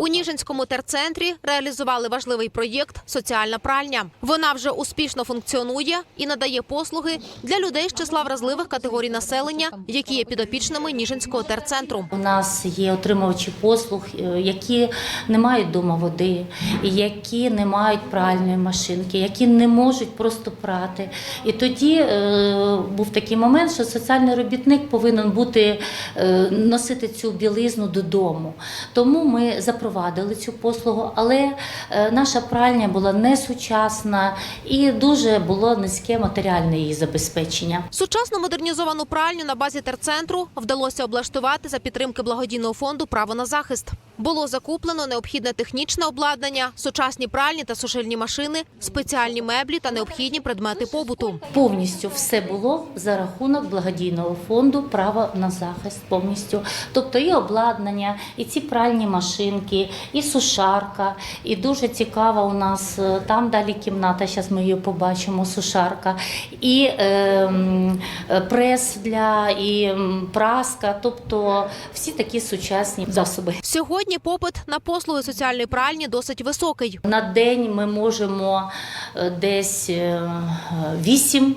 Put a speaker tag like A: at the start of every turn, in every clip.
A: У Ніжинському терцентрі реалізували важливий проєкт Соціальна пральня. Вона вже успішно функціонує і надає послуги для людей з числа вразливих категорій населення, які є підопічними Ніжинського терцентру.
B: У нас є отримувачі послуг, е, які не мають вдома води, які не мають пральної машинки, які не можуть просто прати. І тоді е, був такий момент, що соціальний робітник повинен бути е, носити цю білизну додому. Тому ми запровадили цю послугу, але е, наша пральня була несучасна і дуже було низьке матеріальне її забезпечення.
A: Сучасну модернізовану пральню на базі терцентру вдалося облаштувати за підтримки благодійного фонду Право на захист. Було закуплено необхідне технічне обладнання, сучасні пральні та сушильні машини, спеціальні меблі та необхідні предмети побуту.
B: Повністю все було за рахунок благодійного фонду право на захист. Повністю, тобто і обладнання, і ці пральні машинки, і сушарка. І дуже цікава у нас е, там далі кімната. Зараз ми її побачимо. Сушарка, і е, е, прес для і праска, тобто всі такі сучасні засоби.
A: Сьогодні попит на послуги соціальної пральні досить високий.
B: На день ми можемо е, десь е, вісім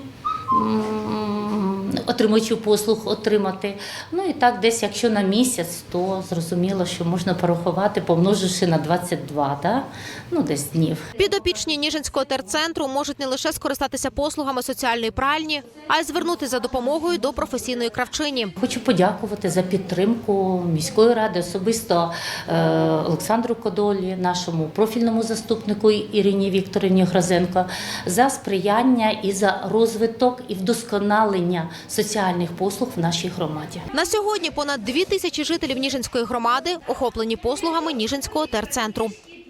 B: отримувачів послуг отримати. Ну і так, десь, якщо на місяць, то зрозуміло, що можна порахувати, помноживши на 22, да? ну десь днів.
A: Підопічні Ніжинського терцентру можуть не лише скористатися послугами соціальної пральні, а й звернутися за допомогою до професійної кравчині.
B: Хочу подякувати за підтримку міської ради, особисто е, Олександру Кодолі, нашому профільному заступнику Ірині Вікторівні Грозенко, за сприяння і за розвиток і вдосконалення соціальних послуг в нашій громаді.
A: На сьогодні понад дві тисячі жителів Ніжинської громади охоплені послугами Ніжинського терцентру.